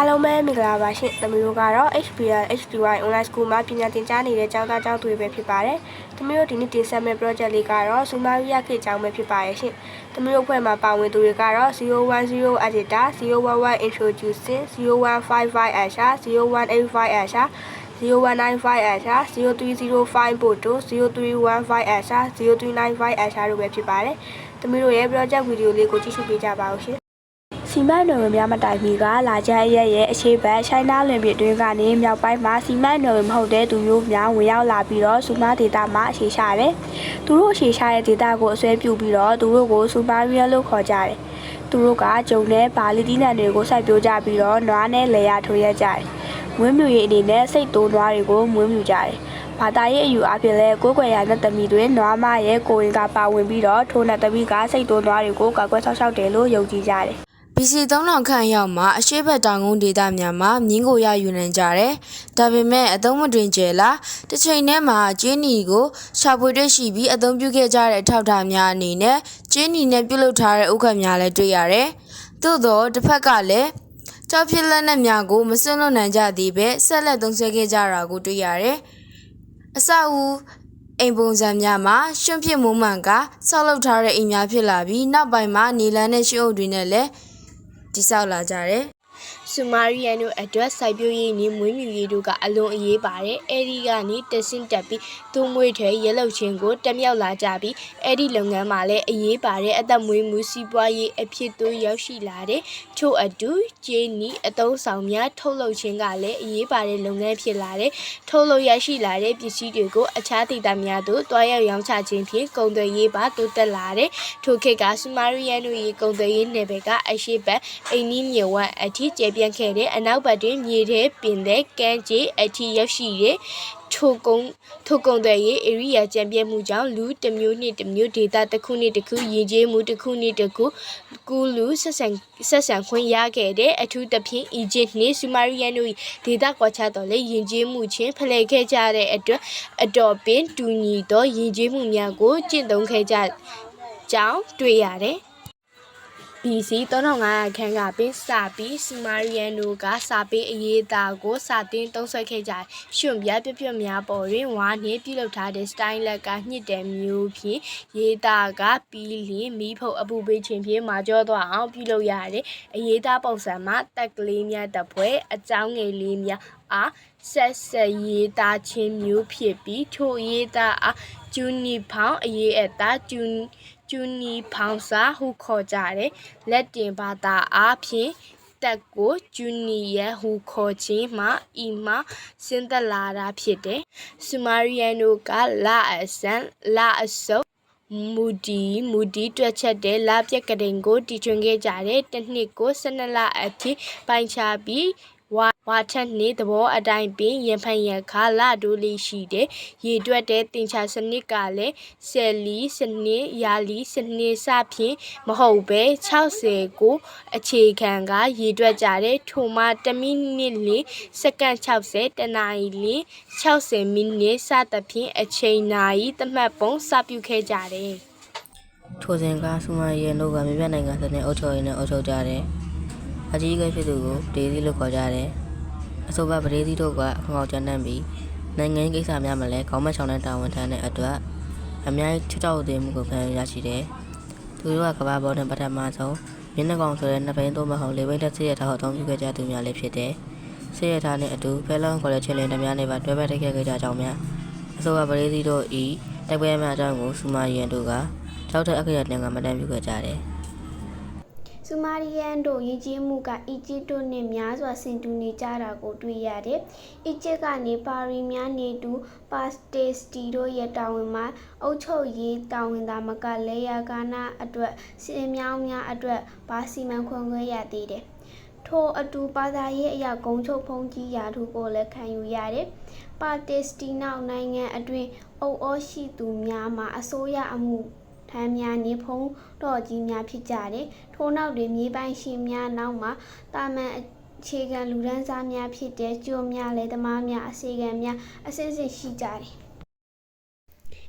အားလုံးပဲမင်္ဂလာပါရှင်။သမီးတို့ကတော့ HBL HDY Online School မှာပညာသင်ကြားနေတဲ့ကျောင်းသားကျောင်းသူတွေပဲဖြစ်ပါတယ်။သမီးတို့ဒီနေ့တင်ဆက်မယ့် project လေးကတော့စူမာရီယာခေတ်ကျောင်းပဲဖြစ်ပါရဲ့ရှင်။သမီးတို့ဖွဲ့မှာပါဝင်သူတွေကတော့010 Agita, 011 Introducing, 0155 Asha, 0185 Asha, 0195 Asha, 0305 Photo, 0315 Asha, 0395 Asha တို့ပဲဖြစ်ပါတယ်။သမီးတို့ရဲ့ project video လေးကိုကြည့်ရှုပေးကြပါဦးရှင်။ စီမံနယ်ဝင်များမတိုင်မီကလာချမ်းရက်ရဲ့အခြေဘက်ရှိုင်းနာလွင်ပြည်တွင်းကနေမြောက်ပိုင်းမှာစီမံနယ်ဝင်မဟုတ်တဲ့သူမျိုးများဝင်ရောက်လာပြီးတော့စူမာဒေတာမှာအခြေချတယ်။သူတို့အခြေချတဲ့ဒေတာကိုအစွဲပြုပြီးတော့သူတို့ကိုစူမာရီယလို့ခေါ်ကြတယ်။သူတို့ကဂျုံနဲ့ပါလီတီနန်တွေကိုစိုက်ပျိုးကြပြီးတော့နွားနဲ့လေယာထိုးရက်ကြတယ်။ဝင်းမြူရေးအနေနဲ့စိတ်တိုးနွားတွေကိုမွေးမြူကြတယ်။ဘာသာရေးအယူအဖြစ်လဲကိုယ်ွယ်ရတဲ့သမီးတွေနွားမရဲ့ကိုရင်ကပါဝင်ပြီးတော့ထိုးနဲ့သမီးကစိတ်တိုးနွားတွေကိုကာကွယ်ဆောက်ရှောက်တယ်လို့ယုံကြည်ကြတယ်။ BC 3000ခန့်ရောက်မှာအရှိဘက်တောင်ကုန်းဒေသများမှာမြင်းကိုရယူနိုင်ကြတယ်။ဒါပေမဲ့အသုံးမတွင်ကျဲလားတစ်ချိန်တည်းမှာကျင်းနီကိုရှာဖွေတွေ့ရှိပြီးအသုံးပြုခဲ့ကြတဲ့အထောက်အထားများအနေနဲ့ကျင်းနီနဲ့ပြုလုပ်ထားတဲ့ဥက္ကဋ္ဌများလည်းတွေ့ရတယ်။သို့သောတစ်ဖက်ကလည်းကြောက်ဖြစ်လက်နက်များကိုမစွန့်လွတ်နိုင်ကြသေးပဲဆက်လက်သုံးစွဲခဲ့ကြတာကိုတွေ့ရတယ်။အစအဦးအိမ်ပုံစံများမှာရွှွန့်ဖြစ်မုံမှန်ကဆောက်လုပ်ထားတဲ့အိမ်များဖြစ်လာပြီးနောက်ပိုင်းမှာနေလန်းတဲ့ရှုပ်အုပ်တွေနဲ့လည်း တိဆောက်လာကြတယ်ဆူမာရီယန်တို့အတွက်စိုက်ပျိုးရေးနဲ့မွေးမြူရေးတို့ကအလွန်အရေးပါတယ်။အဲဒီကနေတဆင့်တက်ပြီးသူ့မွေးထဲရဲလုံချင်းကိုတက်မြောက်လာကြပြီးအဲဒီလုပ်ငန်းမှာလည်းအရေးပါတဲ့အသက်မွေးမှုစီးပွားရေးအဖြစ်သို့ရောက်ရှိလာတဲ့ထို့အတူဂျင်းနီအသုံးဆောင်များထုတ်လုပ်ခြင်းကလည်းအရေးပါတဲ့လုပ်ငန်းဖြစ်လာတဲ့ထုတ်လုပ်ရရှိလာတဲ့ပစ္စည်းတွေကိုအခြားဒေသများသို့တွားရောက်ရောင်းချခြင်းဖြင့်ကုန်သွယ်ရေးပါတိုးတက်လာတဲ့ထို့ခေတ်ကဆူမာရီယန်တို့၏ကုန်သွယ်ရေးနယ်ပယ်ကအရှိတ်ဘက်အိန္ဒိမြေဝတ်အထိကျပြန့်ခဲ့တဲ့အနောက်ဘက်တွင်မြေထဲပင်တဲ့ကမ်းခြေအထိရောက်ရှိတဲ့ထိုကုန်းထိုကုန်းတဲ့ရေး area ကျန်ပြဲမှုကြောင့်လူတစ်မျိုးနှင့်တစ်မျိုးဒေတာတစ်ခုနှင့်တစ်ခုယဉ်ကျေးမှုတစ်ခုနှင့်တစ်ခုကူလူဆက်ဆံဆက်ဆံခွင့်ရခဲ့တဲ့အထူးသဖြင့်အီဂျစ်နှင့်ဆူမာရီယန်တို့၏ဒေတာကွာခြားတော်လည်းယဉ်ကျေးမှုချင်းဖလှယ်ခဲ့ကြတဲ့အတွက်အတော်ပင်တူညီသောယဉ်ကျေးမှုများကိုကျင့်သုံးခဲ့ကြကြောင်းတွေ့ရတယ် BC 3500ခန်းကပင်စပြီးစီမာရီယန်တို့ကစာပေအရေးအသားကိုစာသင်သုံးဆွဲခဲ့ကြတယ်။ရွှွန်ပြပြပြများပေါ်တွင်ဝါနှင့်ပြုလုပ်ထားတဲ့စတိုင်းလက်ကညှစ်တယ်မျိုးဖြင့်ရေးသားကပြီးလျင်မိဖုတ်အပူပေးခြင်းဖြင့်မာကျောသွားအောင်ပြုလုပ်ရတဲ့အရေးသားပုံစံမှာတက်ကလေးများတစ်ပွဲအကြောင်းငယ်လေးများအားဆက်ဆက်ရေးသားခြင်းမျိုးဖြစ်ပြီးထိုရေးသားအား ဂျူနီဖောင်းအရေးအသားဂျူဂျူနီဖောင်းစာဟုခေါ်ကြတယ်လက်တင်ဘာသာအားဖြင့်တက်ကိုဂျူနီယယ်ဟုခေါ်ခြင်းမှာဤမှာဆင်းသက်လာတာဖြစ်တယ်။ဆူမာရီယန်တို့ကလာအဆန်လာအစုပ်မူဒီမူဒီတွက်ချက်တဲ့လာပြက်ကတိန်ကိုတီထွင်ခဲ့ကြတဲ့တစ်နှစ်ကို12လအထိပိုင်းခြားပြီး ဝါဝါထက်နေသဘောအတိုင်းပင်ရန်ဖန်ရန်ခါလာဒိုးလေးရှိတဲ့ရေတွက်တဲ့တင်ချာစနစ်ကလည်းဆယ်လီစနစ်ယာလီစနစ်စဖြင့်မဟုတ်ပဲ60ကိုအခြေခံကရေတွက်ကြတဲ့ထိုမှ1မိနစ်လစက္ကန့်60တနာရီလ60မိနစ်စသဖြင့်အချိန်နာရီသတ်မှတ်ပုံစပြုခဲ့ကြတယ်ထိုစဉ်ကဆူမာရီယန်တို့ကမြပြနိုင်ငံစတဲ့အုပ်ချုပ်ရေးနဲ့အုပ်ချုပ်ကြတယ်။ အကြီးအကဲဖြစ်သူကိုပဒေသီလို့ခေါ်ကြတယ်။အဆိုပါပဒေသီတို့ကအခေါင်ကျန်းတန်းပြီးနိုင်ငံရေးကိစ္စများမှာလည်းခေါင်းမချောင်းနဲ့တာဝန်ထမ်းတဲ့အတွက်အများကြီးချွတ်ချောက်သေးမှုကိုခံရရှိတယ်။သူတို့ကကဘာပေါ်နဲ့ပထမဆုံးမျက်နှာကောင်ဆိုတဲ့နှစ်ဘိန်းသုံးဘက်ဟုံလေးဘိန်းတစ်စီရထားအသုံးပြုခဲ့ကြသူများလည်းဖြစ်တယ်။ဆေးရထားနဲ့အတူဖဲလောင်းခေါ်တဲ့ချင်းလင်းတများနဲ့ပါတွဲဘက်တိုက်ခဲ့ကြကြောင်းများအဆိုပါပဒေသီတို့ဤတိုက်ပွဲများအကြောင်းကိုစူမာရီယန်တို့ကကြောက်တဲ့အခရတန်ကမတန်ပြုခဲ့ကြတယ်။ ဆူမာရီယန်တို့ရည်ကြီးမှုကအီဂျစ်တို့နှင့်များစွာဆင်တူနေကြတာကိုတွေ့ရတယ်။အီဂျစ်ကနေပါရီများနေတူပါစတေစတီတို့ရဲ့တာဝန်မှာအုပ်ချုပ်ရေးတာဝန်သာမကလေယာကာနာအတွက်စင်မြောင်းများအတွက်ဘာစီမံခွင့်ခွဲရသေးတယ်။ထိုအတူပါသာရေးအရာဂုံချုပ်ဖုံးကြီးရာထူးကိုလည်းခံယူရတယ်။ပါတေစတီနောက်နိုင်ငံအတွင်းအုပ်အောရှိသူများမှာအစိုးရအမှု ထမ်းများနေဖုံးတော်ကြီးများဖြစ်ကြတယ်။ထို့နောက်တွင်မြေပိုင်ရှင်များနောက်မှာတာမန်အခြေခံလူဒန်းစားများဖြစ်တဲ့ကျွန်းများလေသမားများအစီကံများအစစ်စစ်ရှိကြတယ်။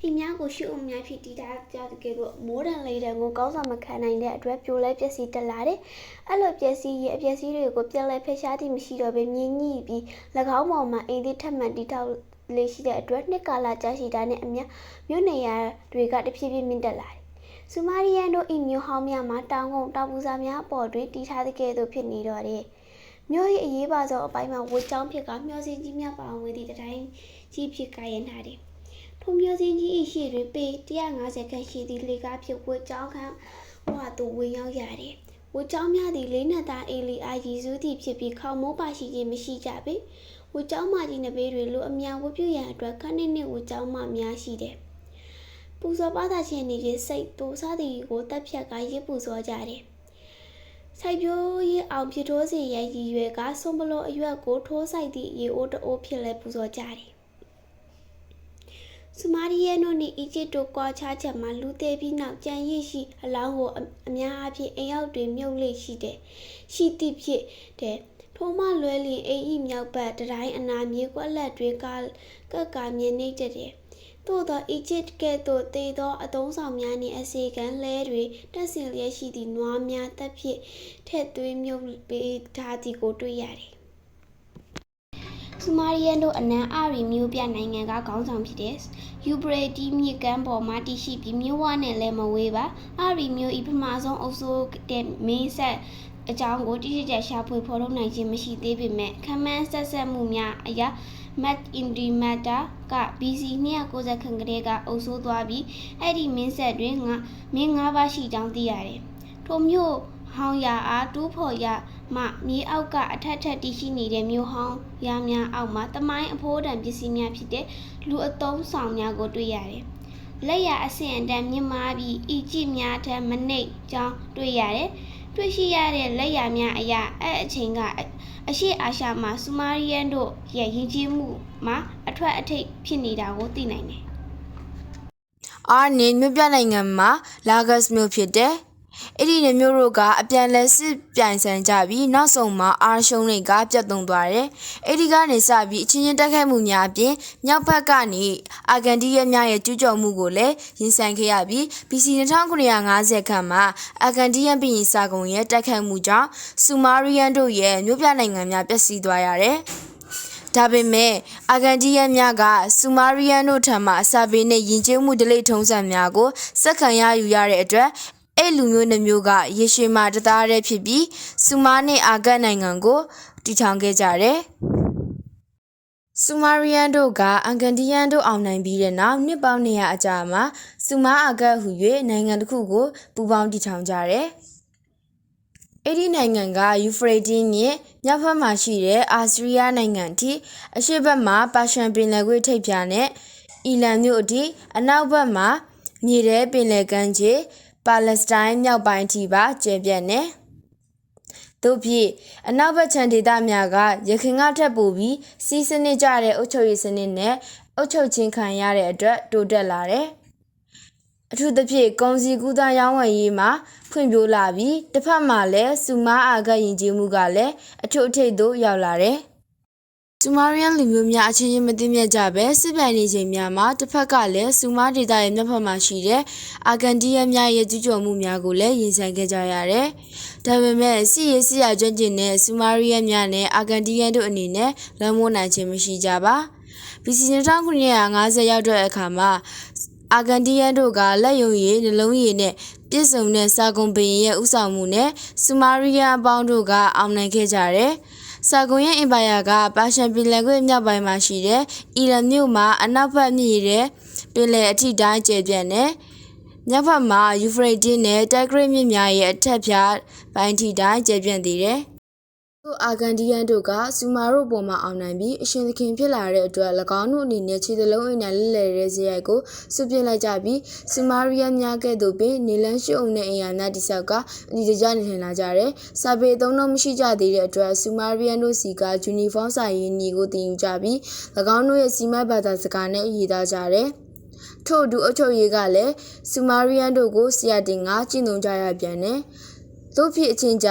အိမ်များကိုရှိအုံများဖြစ်တည်ထားကြတဲ့ကဲ့သို့မိုးတန်လေတံကိုကောင်းစွာမခံနိုင်တဲ့အတွက်ပြိုလဲပျက်စီးတက်လာတယ်။အဲ့လိုပျက်စီးရဲ့အပျက်စီးတွေကိုပြက်လဲဖယ်ရှားသည့်မရှိတော့ဘဲမြင်းညှိပြီး၎င်းပေါ်မှာအိမ်သည်ထပ်မံတည်ထောက် လေးရှိတဲ့အတွက်နှစ်ကာလကြာရှည်တာနဲ့အမျှမြို့နေရာတွေကတဖြည်းဖြည်းမြင့်တက်လာတယ်။ဆူမာရီယန်တို့ဤမြို့ဟောင်းများမှာတောင်ကုန်တောင်ပူစာများအပေါ်တွင်တည်ထားတဲ့ကဲ့သို့ဖြစ်နေတော့တယ်။မြို့၏အရေးပါဆုံးအပိုင်းမှာဝတ်ကြောင်းဖြစ်ကမျောစင်ကြီးများပါဝင်သည့်တိုင်းကြီးဖြစ်ကာရန်ထားတယ်။ထုံမျိုးစင်းကြီး၏ရှေ့တွင်ပေ150ခန့်ရှိသည့်လေကားဖြစ်ဝတ်ကြောင်းခန့်ဝါသို့ဝင်ရောက်ရတယ်။ဝတ်ကြောင်းများသည်လေးနက်သားအေလီအားရည်စူးသည့်ဖြစ်ပြီးခေါမိုးပါရှိခြင်းမရှိကြပေ။ ဝတ်ကြောင်းမကြီးနှစ်ဘေးတွင်လူအများဝတ်ပြုရန်အတွက်ခန်းနှင့်နှင့်ဝတ်ကြောင်းမများရှိတယ်။ပူဇော်ပါသာခြင်းနေခြင်းစိတ်တူစားသည်ကိုတက်ဖြတ်ကရစ်ပူဇော်ကြတယ်။စိုက်ပျိုးရေးအောင်ဖြစ်ထိုးစီရန်ရည်ရွယ်ကဆုံးပလို့အရွက်ကိုထိုးဆိုင်သည့်ရေအိုးတအိုးဖြစ်လဲပူဇော်ကြတယ်။ဆူမာရီယန်တို့နှင့်အီဂျစ်တို့ကွာခြားချက်မှာလူသေးပြီးနောက်ကြံရည်ရှိအလောင်းကိုအအများအားဖြင့်အိမ်ရောက်တွင်မြုပ်လေရှိတယ်။ရှိသည့်ဖြစ်တဲ့ ထိုးမလွဲလျင်အိမ်ဤမြောက်ဘက်တတိုင်းအနာမြေကွက်လက်တွင်ကကက်ကမြင်နေတတ်တယ်။သို့သောအီဂျစ်ကဲ့သို့တည်သောအသုံးဆောင်များနှင့်အစေခံလှဲတွေတက်ဆင်လျက်ရှိသည့်နွားများတက်ဖြစ်ထက်သွင်းမြုပ်ပေးထားသည်ကိုတွေ့ရတယ်။ဆူမာရီယန်တို့အနံအရီမျိုးပြနိုင်ငံကခေါင်းဆောင်ဖြစ်တဲ့ယူဘရေတီမြစ်ကမ်းပေါ်မှာတည်ရှိပြီးမြို့ဝနဲ့လည်းမဝေးပါအရီမျိုးဤပထမဆုံးအုပ်စိုးတဲ့မင်းဆက် အကြောင်းကိုတိကျကျရှာဖွေဖော်ထုတ်နိုင်ခြင်းမရှိသေးပေမဲ့ခမန်းဆက်ဆက်မှုများအရာ Mac Indimata က BC 290ခန့်ကလေးကအုပ်စိုးသွားပြီးအဲ့ဒီမင်းဆက်တွင်ငါမင်း၅ပါးရှိကြောင်းသိရတယ်။ထိုမျိုးဟောင်းရအားတူးဖော်ရမှမြေအောက်ကအထက်ထက်တည်ရှိနေတဲ့မြို့ဟောင်းရများအောက်မှာတမိုင်းအဖိုးတန်ပစ္စည်းများဖြစ်တဲ့လူအသုံးဆောင်များကိုတွေ့ရတယ်။လက်ရအဆင့်အတန်းမြင့်မားပြီးအီဂျစ်များထက်မနှိပ်ကြောင်းတွေ့ရတယ်။ တွေ့ရှိရတဲ့လက်ရများအရာအဲ့အချိန်ကအအရှိအာရှမှာဆူမာရီယန်တို့ရဲ့ယဉ်ကျေးမှုမှာအထွက်အထိပ်ဖြစ်နေတာကိုသိနိုင်တယ်။အာနင်မြို့ပြနိုင်ငံမှာလာဂတ်မြို့ဖြစ်တယ်။ အဲ့ဒီနေမျိုးတို့ကအပြန်လဲစစ်ပြိုင်ဆိုင်ကြပြီးနောက်ဆုံးမှာအာရှုံးတွေကပြတ်သုံးသွားတယ်။အဲ့ဒီကနေစပြီးအချင်းချင်းတိုက်ခိုက်မှုများအပြင်မြောက်ဘက်ကနေအာဂန်တီးရဲများရဲ့ကျူးကျော်မှုကိုလည်းရင်ဆိုင်ခဲ့ရပြီး BC 2950ခန့်မှာအာဂန်တီးယန်ပြည်ရင်စာကုံရဲ့တိုက်ခိုက်မှုကြောင့်ဆူမာရီယန်တို့ရဲ့မြို့ပြနိုင်ငံများပျက်စီးသွားရတယ်။ဒါပေမဲ့အာဂန်တီးယန်များကဆူမာရီယန်တို့ထံမှအစာပေနဲ့ယဉ်ကျေးမှုဒလိထုံးစံများကိုစက္ကန့်ရယူရတဲ့အတွက် အဲ့လူမျိုးနှမျိုးကရေရှည်မှာတသားတည်းဖြစ်ပြီးဆူမာနဲ့အာဂတ်နိုင်ငံကိုတည်ထောင်ခဲ့ကြတယ်။ဆူမာရီယန်တို့ကအန်ကန်တီယန်တို့အောင်နိုင်ပြီးတဲ့နောက်နှစ်ပေါင်း200အကြာမှာဆူမာအာဂတ်ဟူ၍နိုင်ငံတစ်ခုကိုပူးပေါင်းတည်ထောင်ကြတယ်။အဲ့ဒီနိုင်ငံကယူဖရေးတီးမြစ်မြောက်ဘက်မှာရှိတဲ့အာစတြီးယားနိုင်ငံအထိအရှေ့ဘက်မှာပါရှန်ပင်လယ်ကွေ့ထိပ်ဖြာနဲ့အီလန်မြို့အထိအနောက်ဘက်မှာမြေထဲပင်လယ်ကမ်းခြေ ပါလက်စတိုင်းမြောက်ပိုင်းအထိပါကျယ်ပြန့်နေ။တို့ဖြစ်အနောက်ဘက်ခြမ်းဒေသများကရခိုင်ကထက်ပိုပြီးစီးစနစ်ကြတဲ့အုပ်ချုပ်ရေးစနစ်နဲ့အုပ်ချုပ်ခြင်းခံရတဲ့အတွက်တိုးတက်လာတယ်။အထူးသဖြင့်ကုန်စည်ကူးသန်းရောင်းဝယ်ရေးမှာဖွံ့ဖြိုးလာပြီးတစ်ဖက်မှာလည်းစူမာအာဂတ်ယဉ်ကျေးမှုကလည်းအထွတ်အထိပ်သို့ရောက်လာတယ်။ စူမာရီယန်လူမျိုးများအချင်းချင်းမသိမြတ်ကြပဲစစ်ပြိုင်နေချိန်များမှာတစ်ဖက်ကလည်းစူမာဒေတာရဲ့မြောက်ဘက်မှာရှိတဲ့အာဂန်တီးယန်များရဲ့ကျူးကျော်မှုများကိုလည်းရင်ဆိုင်ခဲ့ကြရတယ်။ဒါပေမဲ့စစ်ရေးစစ်ရာကျွမ်းကျင်တဲ့စူမာရီယန်များနဲ့အာဂန်တီးယန်တို့အနေနဲ့လွှမ်းမိုးနိုင်ခြင်းမရှိကြပါ။ BC 1950ရောက်တဲ့အခါမှာအာဂန်တီးယန်တို့ကလက်ယုံရည်နှလုံးရည်နဲ့ပြည့်စုံတဲ့စာကုံပင်ရဲ့ဥဆောင်မှုနဲ့စူမာရီယန်အပေါင်းတို့ကအောင်နိုင်ခဲ့ကြတယ်။ စာကုံရဲ့အင်ပါယာကပါရှန်ပင်လယ်ကွေ့မြောက်ပိုင်းမှာရှိတဲ့အီရန်မြို့မှာအနောက်ဘက်မြည်တဲ့ပင်လယ်အထိတိုင်းကျယ်ပြန့်တယ်။မြောက်ဘက်မှာယူဖရေးတီးနဲ့တက်ဂရိတ်မြစ်များရဲ့အထက်ဖြာပိုင်းထိတိုင်းကျယ်ပြန့်သေးတယ်။ တို့အာဂန်ဒီယန်တို့ကစူမာတို့ပေါ်မှာအောင်နိုင်ပြီးအရှင်သခင်ဖြစ်လာတဲ့အတွက်၎င်းတို့အနေနဲ့ခြေသလုံးအိမ်နဲ့လက်လည်တဲ့ဇယိုက်ကိုစုပြစ်လိုက်ကြပြီးစူမာရီယန်များကဲ့သို့ပင်နေလန်းရှိအုံနဲ့အင်ယာနာတိဆောက်ကအဒီတကျနေထိုင်လာကြတယ်။စာပေသုံးလုံးမရှိကြသေးတဲ့အတွက်စူမာရီယန်တို့စီကယူနီဖောင်းစာရင်းညီကိုတင်ယူကြပြီး၎င်းတို့ရဲ့စီမံဘာသာစကားနဲ့ရေးသားကြတယ်။ထို့အတူအုပ်ချုပ်ရေးကလည်းစူမာရီယန်တို့ကိုဆီယာတင်ကကျင့်သုံးကြရပြန်တယ်။သို့ဖြစ်အချင်းကြ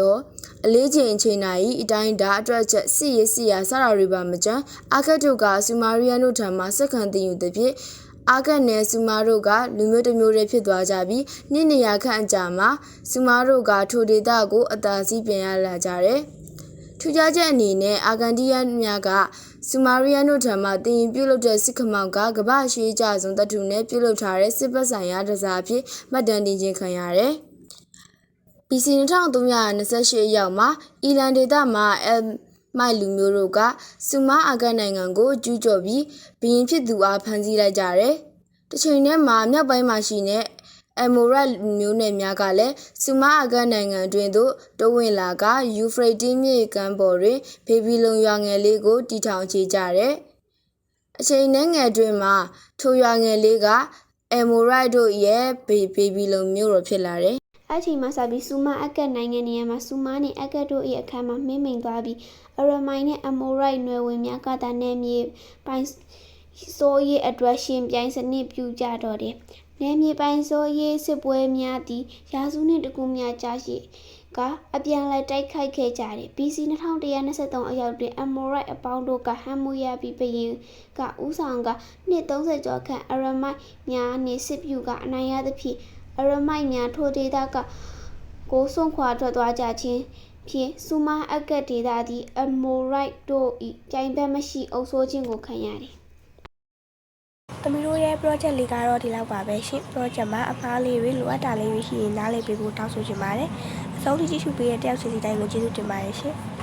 တော့အလေးချိန်အချိန်နိုင်အတိုင်းဒါအတွက်ချက်စစ်ရေးစစ်ရာစတာတွေပါမကြမ်းအာကတ်တို့ကဆူမာရီယန်တို့ထံမှစက္ကန့်တင်ယူသည်ဖြင့်အာဂတ်နဲ့စူမာတို့ကလူမျိုးတစ်မျိုးတည်းဖြစ်သွားကြပြီးနှစ်နေရာခန့်အကြာမှာစူမာတို့ကထိုဒေသကိုအသာစီးပြန်ရလာကြတယ်။ထူးခြားချက်အနေနဲ့အာဂန်တီးယန်များကစူမာရီယန်တို့ထံမှတင်ရင်ပြုတ်လုပ်တဲ့စစ်ခမောက်ကကမ္ဘာရှိအကြဆုံးတပ်ထုနဲ့ပြုတ်လုပ်ထားတဲ့စစ်ပတ်ဆိုင်ရာတစားအဖြစ်မှတ်တမ်းတင်ခြင်းခံရတယ်။ BC 2328ရောက်မှာအီလန်ဒေသမှာအယ်မိုက်လူမျိုးတို့ကစူမာအာဂတ်နိုင်ငံကိုကျူးကျော်ပြီးဘီရင်ဖြစ်သူအားဖမ်းဆီးလိုက်ကြတယ်။တစ်ချိန်တည်းမှာမြောက်ပိုင်းမှာရှိတဲ့အမိုရက်မျိုးနယ်များကလည်းစူမာအာဂတ်နိုင်ငံအတွင်းသို့တိုးဝင်လာကယူဖရိတီးမြစ်ကမ်းပေါ်တွင်ဘေဘီလုံရွာငယ်လေးကိုတီထောင်ချကြတယ်။အချိန်နဲ့ငယ်တွင်မှာထိုရွာငယ်လေးကအမိုရိုက်တို့ရဲ့ဘေဘေဘီလုံမျိုးတော်ဖြစ်လာတယ် အဲ့ချိန်မှာစပြီးစူမာအကတ်နိုင်ငံနေရာမှာစူမာနဲ့အကတ်တို့၏အခမ်းမှာမင်းမိန်သွားပြီးအရမိုင်နဲ့အမိုရိုက်နွယ်ဝင်များကတာနယ်မြေပိုင်စိုးရေးအတွက်ရှင်ပြိုင်စနစ်ပြုကြတော့တယ်။နယ်မြေပိုင်စိုးရေးစစ်ပွဲများသည့်ရာစုနှစ်တကူများကြာရှိကအပြန်လဲတိုက်ခိုက်ခဲ့ကြတယ်။ BC 2123အရောက်တွင်အမိုရိုက်အပေါင်းတို့ကဟမ်မူယာပြီးဘရင်ကဥဆောင်ကနှစ်30ကျော်ခန့်အရမိုက်များနှင့်စစ်ပြုကအနိုင်ရသဖြင့် အရမိုက်များထိုဒေသကကိုဆုံးခွာထွက်သွားကြခြင်းဖြင့်စူမာအကတ်ဒေသသည်အမိုရိုက်တို့၏ကြိုင်ဘက်မရှိအုပ်ဆိုးခြင်းကိုခံရသည်။သမီးတို့ရဲ့ project လေးကတော့ဒီလောက်ပါပဲရှင်။ project မှာအမှားလေးတွေလိုအပ်တာလေးတွေရှိရင်နားလည်ပေးဖို့တောင်းဆိုချင်ပါတယ်။အဆုံးထိကြည့်ရှုပေးတဲ့တယောက်စီစီတိုင်းကိုကျေးဇူးတင်ပါတယ်ရှင်။